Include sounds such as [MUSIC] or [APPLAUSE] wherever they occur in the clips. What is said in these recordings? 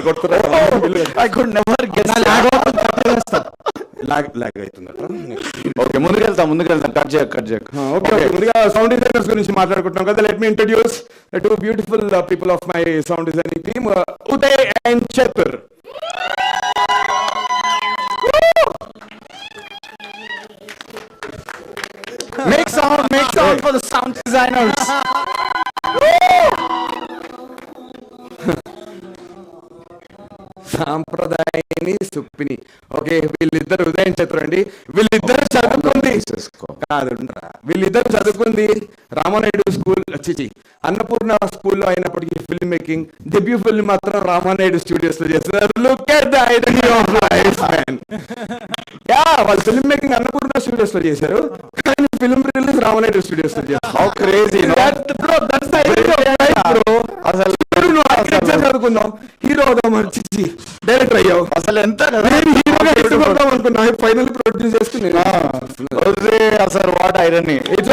మీరు కొడుతున్నారు I could never guess lag lag అవుతుందట. Okay ముందుకెళ్తాం ముందుకెళ్తాం కట్ చేయక్ కట్ చేయక్. ఓకే ముందుగా సౌండ్ డిజైనర్స్ గురించి మాట్లాడుకుంటున్నాం కదా. Let me introduce two beautiful people of my sound designing team Uday and Chatur సాంప్రదాయని సుప్పిని. ఓకే వీళ్ళిద్దరు ఉదయం చతుర్ అండి వీళ్ళిద్దరు చదువుకుంది. కాదు వీళ్ళిద్దరు చదువుకుంది రామానాయుడు స్కూల్ చిచి అన్నపూర్ణ స్కూల్లో అయినప్పటికీ ఫిల్మ్ మేకింగ్ డెబ్యూ ఫిల్మ్ మాత్రం రామానాయుడు స్టూడియోస్లో చేస్తున్నారు. Look at the irony of life man yeah వాళ్ళు ఫిల్మ్ మేకింగ్ అన్నపూర్ణ స్టూడియోస్లో చేశారు. కానీ ఫిల్మ్ రిలీజ్ రామానాయుడు స్టూడియోస్లో చేస్తారు. How crazy that's the bro అసలు నువ్వు ఆర్కిటెక్చర్ చదువుకున్నావు హీరో అవుదాం మంచి డైరెక్టర్ అయ్యావు అసలు ఎంత కదా. నేను హీరోగా ఎత్తుకుందాం అనుకున్నా ఫైనల్ ప్రొడ్యూస్ ఒరే, అసలు what irony it's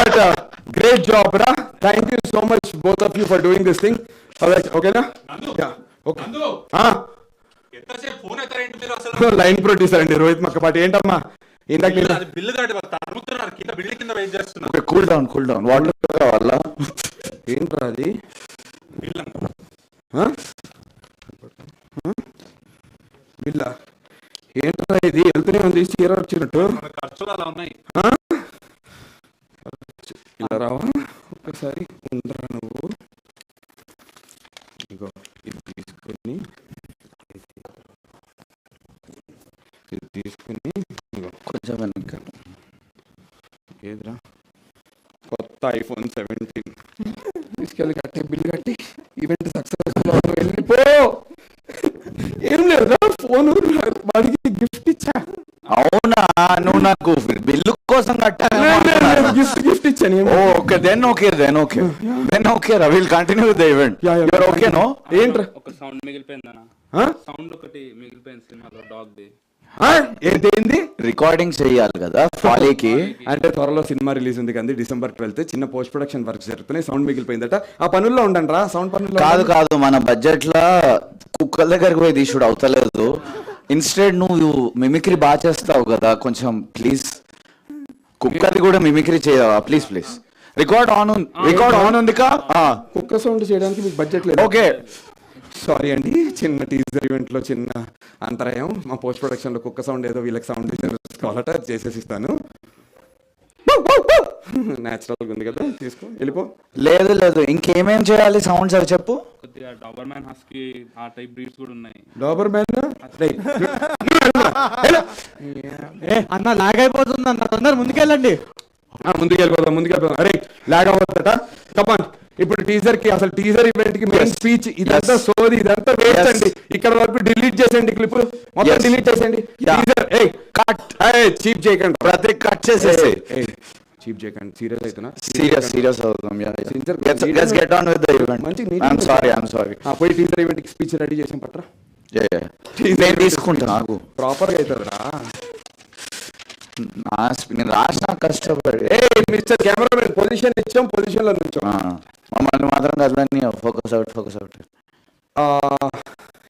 but great job రా thank you so much both of you for doing this thing ఓకేనా లైన్ ప్రొడ్యూసర్ అండి రోహిత్ మక్కపాటి. ఏంటమ్మా? ఇందాక cool down cool down water కావాలా? ఏంట్రా అది? వీళ్ళ ఏంట్రా ఇది? వెళ్తూనే ఉంది. చీర వచ్చినట్టు. ఖర్చులు అలా ఉన్నాయి. ఇలా రావా? ఒక్కసారి ఉండరా నువ్వు. ఇగో ఇది తీసుకొని ఇది తీసుకొని ఇగో కొంచెం వెనక ఏదిరా? కొత్త ఐఫోన్ సెవెంటీన్. తీసుకెళ్ళి కట్టి బిల్ కట్టి ఈవెంట్ సక్సెస్ఫుల్ వెళ్ళిపో ఏం లేదురా ఫోన్ వాడికి గిఫ్ట్ ఇచ్చా అవునా నువ్వు నాకు బిల్లు కోసం కట్టాను ఇచ్చాను ఏమో. Okay then okay then okay then okay రా will continue with the event Yeah, yeah. Your okay no ఏంట్రా? ఒక సౌండ్ మిగిలిపోయిందనా? సౌండ్ ఒకటి మిగిలిపోయింది సినిమాలో డాగ్ ది ఆ? ఏంటి? ఏంది రికార్డింగ్ చేయాలి కదా ఫాలీకి [LAUGHS] అంటే త్వరలో సినిమా రిలీజ్ ఉంది కానీ డిసెంబర్ ట్వెల్త్ చిన్న పోస్ట్ ప్రొడక్షన్ వర్క్స్ జరుగుతున్నాయి సౌండ్ మిగిలిపోయిందట. ఆ పనుల్లో ఉండండి రా సౌండ్ పనుల్లో కాదు కాదు మన బడ్జెట్ లా కుక్కల దగ్గరికి పోయి తీసుడు అవుతలేదు. ఇన్స్టెడ్ నువ్వు మిమిక్రీ బాగా చేస్తావు కదా కొంచెం ప్లీజ్ కుక్కది కూడా మిమిక్రీ చేయవా? Please please. Record on record on ఉంది కా? కుక్క సౌండ్ చేయడానికి మీకు బడ్జెట్ లేదు. ఓకే. సారీ అండి చిన్న టీజర్ ఈవెంట్లో చిన్న అంతరాయం. మా పోస్ట్ ప్రొడక్షన్లో కుక్క సౌండ్ ఏదో వీళ్ళకి సౌండ్ డిజైనర్స్ కావాలట అది చేసేసి ఇస్తాను. న్యాచురల్ ఉంది కదా తీసుకో వెళ్ళిపో. లేదు లేదు. ఇంకేమేం చేయాలి సౌండ్స్ అవి చెప్పు? కొద్దిగా డాబర్ మ్యాన్ హస్కీ ఆ టైప్ బ్రీడ్స్ కూడా ఉన్నాయి. డాబర్ మ్యాన్ [LAUGHS] అన్న లాగ్ అయిపోతుంది అన్న. తొందర ముందుకెళ్ళండి. ముందుకు వెళ్ళిపోదాం ముందుకు వెళ్ళిపోదాం అరే లాగ్ అవ్వద్దట కమాన్ ఇప్పుడు టీజర్కి అసలు టీజర్ ఈవెంట్కి మెయిన్ స్పీచ్ ఇదంతా. సోది ఇదంతా వేస్ట్. అండి. ఇక్కడ వరకు డిలీట్ చేసేయండి క్లిప్ మొత్తం. డిలీట్ చేసేయండి. టీజర్ ఏ కట్ ఏ చీప్ చేయకండి. ప్రతి కట్ చేసేసి. చీప్ చేయకండి. సీరియస్ అవుతున్నా. సీరియస్ సీరియస్ అవుతాం let's get on with the event మంచి ఐఎమ్ సారీ ఐఎమ్ సారీ ఆ, పోయి టీజర్ ఈవెంట్కి స్పీచ్ రెడీ చేసాం పట్రా. నేను తీసుకుంటా నాకు ప్రాపర్గా అవుతుందిరా. నా నేను రాసిన కష్టపడి. ఏ మిస్టర్ కెమెరామెన్ పొజిషన్ ఇచ్చాం పొజిషన్లో నుంచో. మమ్మల్ని మాత్రం కదలని focus out focus out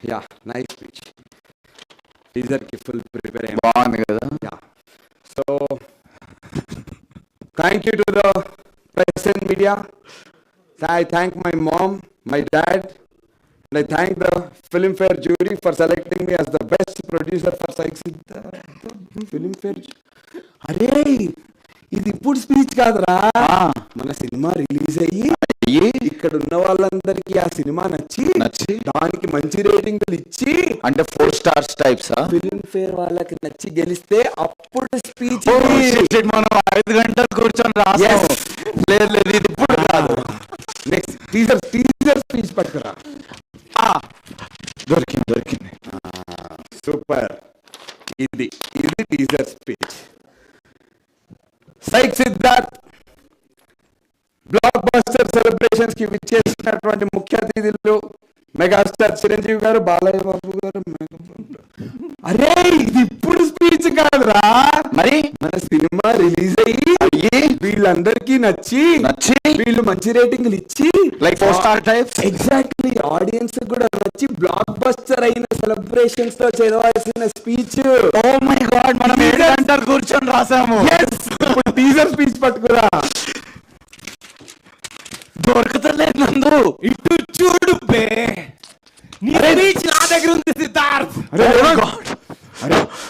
yeah nice speech టీజర్కి full prepare అయ్యాం. బాగుంది కదా. So, thank you to the press and media. I thank my mom, my dad, and I thank the Filmfare jury for selecting me as the best producer for Siddhartha Filmfare. అరే ఇది ఇప్పుడు speech కాదురా. మన cinema release అయ్యి అయ్యి. ఇక్కడ ఉన్న వాళ్ళందరికీ ఆ సినిమా నచ్చి నచ్చి. దానికి మంచి రేటింగ్లు ఇచ్చి అంటే four stars types Filmfare వాళ్ళకి నచ్చి గెలిస్తే అప్పుడు స్పీచ్ మనం ఐదు గంటలు కూర్చొని రాసాము లేదు లేదు ఇది ఇప్పుడు కాదు. నెక్స్ట్ టీజర్ టీజర్ స్పీచ్ పట్టుకురా దొరికింది దొరికింది సూపర్ ఇది ఇది teaser speech psych Siddharth. Blockbuster సెలబ్రేషన్స్కి విచ్చేసినటువంటి ముఖ్య అతిథులు మెగాస్టార్ చిరంజీవి గారు బాలయ్య బాబు గారు అరే ఇది ఇప్పుడు స్పీచ్ కాదురా. మరి? మన సినిమా రిలీజ్ అయ్యి వీళ్ళందరికీ నచ్చి నచ్చి? వీళ్ళు మంచి రేటింగ్లు ఇచ్చి like four star types exactly audience కూడా నచ్చి బ్లాక్ బస్టర్ అయిన సెలబ్రేషన్స్లో చదవాల్సిన స్పీచ్ ఓ మై గాడ్ మనం ఏడు గంటలు కూర్చొని రాసాము. ఇప్పుడు టీజర్ స్పీచ్ పట్టుకురా. దొరకతలేదు నందు. ఇటు చూడు బే. నీ speech నా దగ్గర ఉంది సిద్ధార్థ్.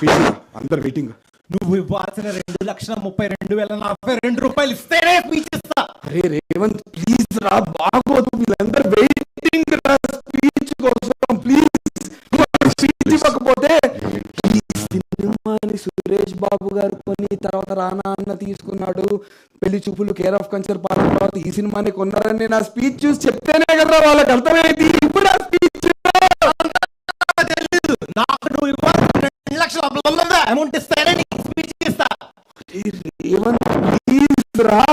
waiting. అందరు వెయిటింగ్ నువ్వు ఇవ్వాల్సిన రెండు లక్షల ముప్పై రెండు వేల నలభై రెండు రూపాయలు ఇస్తేనే స్పీచ్ ఇస్తా. అరే రేవంత్ ప్లీజ్ రా బాగోదు. వీళ్ళందరూ వెయిటింగ్ రా స్పీచ్ కోసం ప్లీజ్ సురేష్ బాబు గారు కొని తర్వాత రానా అన్న తీసుకున్నాడు. పెళ్ళి చూపులు కేర్ ఆఫ్ కల్చర్ పాలన తర్వాత ఈ సినిమాని కొన్నారని నా స్పీచ్ చూసి చెప్తేనే కదా వాళ్ళకి అర్థమైంది. ఇప్పుడు ఆ స్పీచ్ తెలీదు నాకు నువ్వు ఇవ్వాల్సిన రెండు లక్షల అమౌంట్ ఇస్తేనే నీకు స్పీచ్ ఇస్తా. రేవంత్ ప్లీజ్ రా.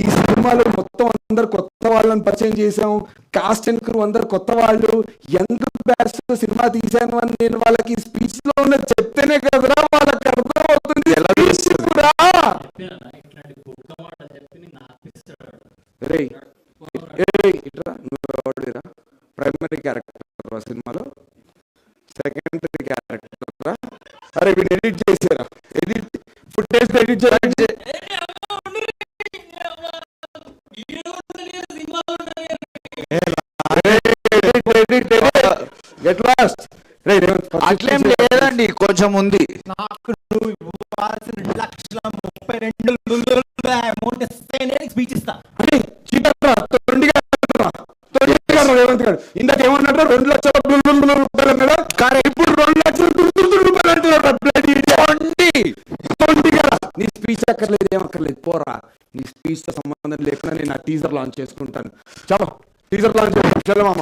ఈ సినిమాలో మొత్తం అందరు కొత్త వాళ్ళని పరిచయం చేసాం కాస్ట్ అండ్ క్రూ అందరు కొత్త వాళ్ళు. యంగ్ బ్యాచ్ సినిమా తీశాను అని నేను వాళ్ళకి స్పీచ్లో ఉన్న చెప్తేనే కదరా వాళ్ళకి అర్థం అవుతుంది. ఎలా ఇట్రా నువ్వు ఎవడిరా ప్రైమరీ క్యారెక్టర్ సినిమాలో. సెకండరీ క్యారెక్టర్ అరే వీడు ఎడిట్ చేసారా? ఎడిట్ ఫుటేజ్ ఎడిట్ చేయాలి గెట్ లాస్ట్ రే అట్లేం లేదండి కొంచెం ఉంది. నాకు నువ్వు ఇవ్వాల్సిన రెండు లక్షల ముప్పై రెండు అమౌంట్ ఇస్తేనే స్పీచ్ ఇస్తా. రేవంత్ గారు. ఇందాక ఏమన్నట్టు రెండు లక్షల రూపాయల మీద కానీ ఇప్పుడు రెండు లక్షల రూపాయలు అంటున్నారు. తొండి. కదా. నీ స్పీచ్ అక్కర్లేదు ఏమక్కర్లేదు పోరా. నీ స్పీచ్తో సంబంధం లేకుండా నేను ఆ టీజర్ లాంచ్ చేసుకుంటాను. చలో టీజర్ లాంచ్ చలో మామ.